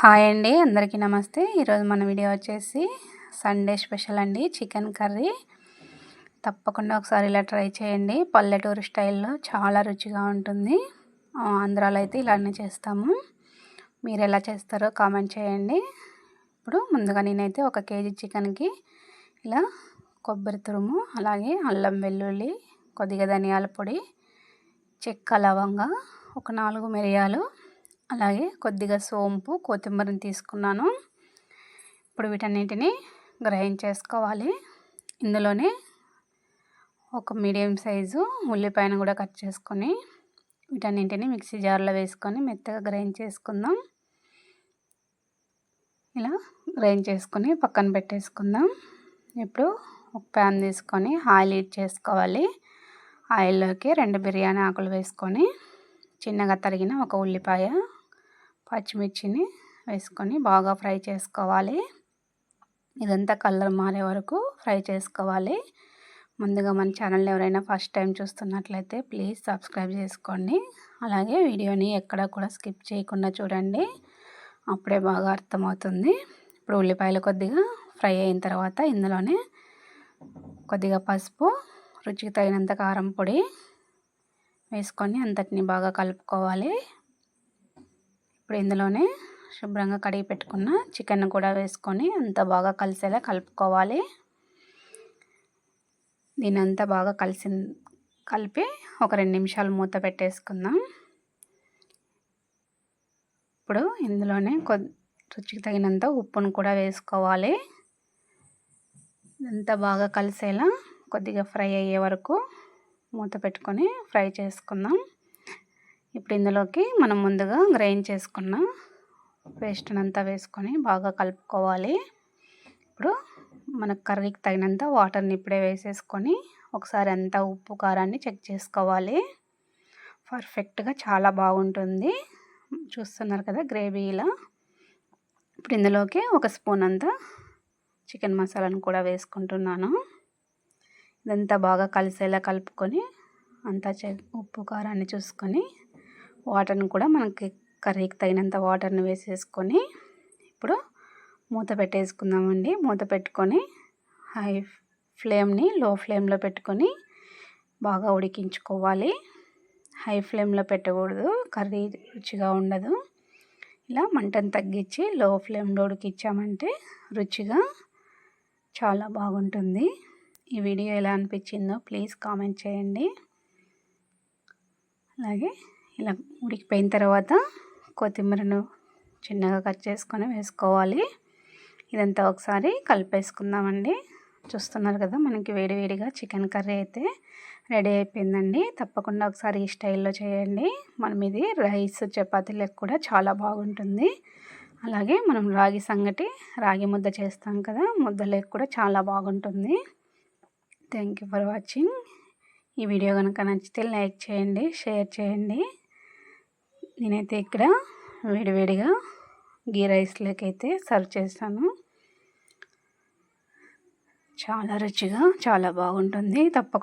Hi అండి అందరికీ నమస్తే. ఈరోజు మన వీడియో వచ్చేసి సండే స్పెషల్ అండి చికెన్ కర్రీ. తప్పకుండా ఒకసారి ఇలా ట్రై చేయండి. పల్లెటూరు స్టైల్లో చాలా రుచిగా ఉంటుంది. ఆంధ్రాలో అయితే ఇలానే చేస్తాము. మీరు ఎలా చేస్తారో కామెంట్ చేయండి. ఇప్పుడు ముందుగా నేనైతే ఒక కేజీ చికెన్కి ఇలా కొబ్బరి తురుము అలాగే అల్లం వెల్లుల్లి కొద్దిగా ధనియాల పొడి చెక్క లవంగా ఒక నాలుగు మిరియాలు అలాగే కొద్దిగా సోంపు కొత్తిమీరని తీసుకున్నాను. ఇప్పుడు వీటన్నింటిని గ్రైండ్ చేసుకోవాలి. ఇందులోనే ఒక మీడియం సైజు ఉల్లిపాయను కూడా కట్ చేసుకొని వీటన్నింటిని మిక్సీ జార్లో వేసుకొని మెత్తగా గ్రైండ్ చేసుకుందాం. ఇలా గ్రైండ్ చేసుకొని పక్కన పెట్టేసుకుందాం. ఇప్పుడు ఒక ప్యాన్ తీసుకొని ఆయిల్ హీట్ చేసుకోవాలి. ఆయిల్లోకి రెండు బిర్యానీ ఆకులు వేసుకొని చిన్నగా తరిగిన ఒక ఉల్లిపాయ పచ్చిమిర్చిని వేసుకొని బాగా ఫ్రై చేసుకోవాలి. ఇదంతా కలర్ మారే వరకు ఫ్రై చేసుకోవాలి. ముందుగా మన ఛానల్ ఎవరైనా ఫస్ట్ టైం చూస్తున్నట్లయితే ప్లీజ్ సబ్స్క్రైబ్ చేసుకోండి. అలాగే వీడియోని ఎక్కడ కూడా స్కిప్ చేయకుండా చూడండి. అప్పుడే బాగా అర్థమవుతుంది. ఇప్పుడు ఉల్లిపాయలు కొద్దిగా ఫ్రై అయిన తర్వాత ఇందులోనే కొద్దిగా పసుపు రుచికి తగినంత కారం పొడి వేసుకొని అంతటిని బాగా కలుపుకోవాలి. ఇప్పుడు ఇందులోనే శుభ్రంగా కడిగి పెట్టుకున్న చికెన్ కూడా వేసుకొని అంత బాగా కలిసేలా కలుపుకోవాలి. దీని అంతా బాగా కలిసి కలిపి ఒక రెండు నిమిషాలు మూత పెట్టేసుకుందాం. ఇప్పుడు ఇందులోనే కొద్ది రుచికి తగినంత ఉప్పును కూడా వేసుకోవాలి. ఇదంతా బాగా కలిసేలా కొద్దిగా ఫ్రై అయ్యే వరకు మూత పెట్టుకొని ఫ్రై చేసుకుందాం. ఇప్పుడు ఇందులోకి మనం ముందుగా గ్రైండ్ చేసుకున్న పేస్ట్నంతా వేసుకొని బాగా కలుపుకోవాలి. ఇప్పుడు మన కర్రీకి తగినంత వాటర్ని ఇప్పుడే వేసేసుకొని ఒకసారి అంతా ఉప్పు కారాన్ని చెక్ చేసుకోవాలి. పర్ఫెక్ట్గా చాలా బాగుంటుంది. చూస్తున్నారు కదా గ్రేవీ ఇలా. ఇప్పుడు ఇందులోకి ఒక స్పూన్ అంతా చికెన్ మసాలాను కూడా వేసుకుంటున్నాను. ఇదంతా బాగా కలిసేలా కలుపుకొని అంతా ఉప్పు కారాన్ని చూసుకొని వాటర్ని కూడా మనకి కర్రీకి తగినంత వాటర్ని వేసేసుకొని ఇప్పుడు మూత పెట్టేసుకుందామండి. మూత పెట్టుకొని హై ఫ్లేమ్ని లో ఫ్లేమ్లో పెట్టుకొని బాగా ఉడికించుకోవాలి. హై ఫ్లేమ్లో పెట్టకూడదు కర్రీ రుచిగా ఉండదు. ఇలా మంటను తగ్గించి లో ఫ్లేమ్లో ఉడికించామంటే రుచిగా చాలా బాగుంటుంది. ఈ వీడియో ఎలా అనిపించిందో ప్లీజ్ కామెంట్ చేయండి. అలాగే ఇలా ఉడికిపోయిన తర్వాత కొత్తిమీరను చిన్నగా కట్ చేసుకొని వేసుకోవాలి. ఇదంతా ఒకసారి కలిపేసుకుందామండి. చూస్తున్నారు కదా మనకి వేడివేడిగా చికెన్ కర్రీ అయితే రెడీ అయిపోయిందండి. తప్పకుండా ఒకసారి ఈ స్టైల్లో చేయండి. మనం ఇది రైస్ చపాతీలకు కూడా చాలా బాగుంటుంది. అలాగే మనం రాగి సంగటి రాగి ముద్ద చేస్తాం కదా ముద్దలకు కూడా చాలా బాగుంటుంది. థ్యాంక్ యూ ఫర్ వాచింగ్ ఈ వీడియో కనుక నచ్చితే లైక్ చేయండి షేర్ చేయండి. నేనైతే ఇక్కడ వేడివేడిగా గీ రైస్లోకి అయితే సర్వ్ చేస్తాను. చాలా రుచిగా చాలా బాగుంటుంది. తప్పకుండా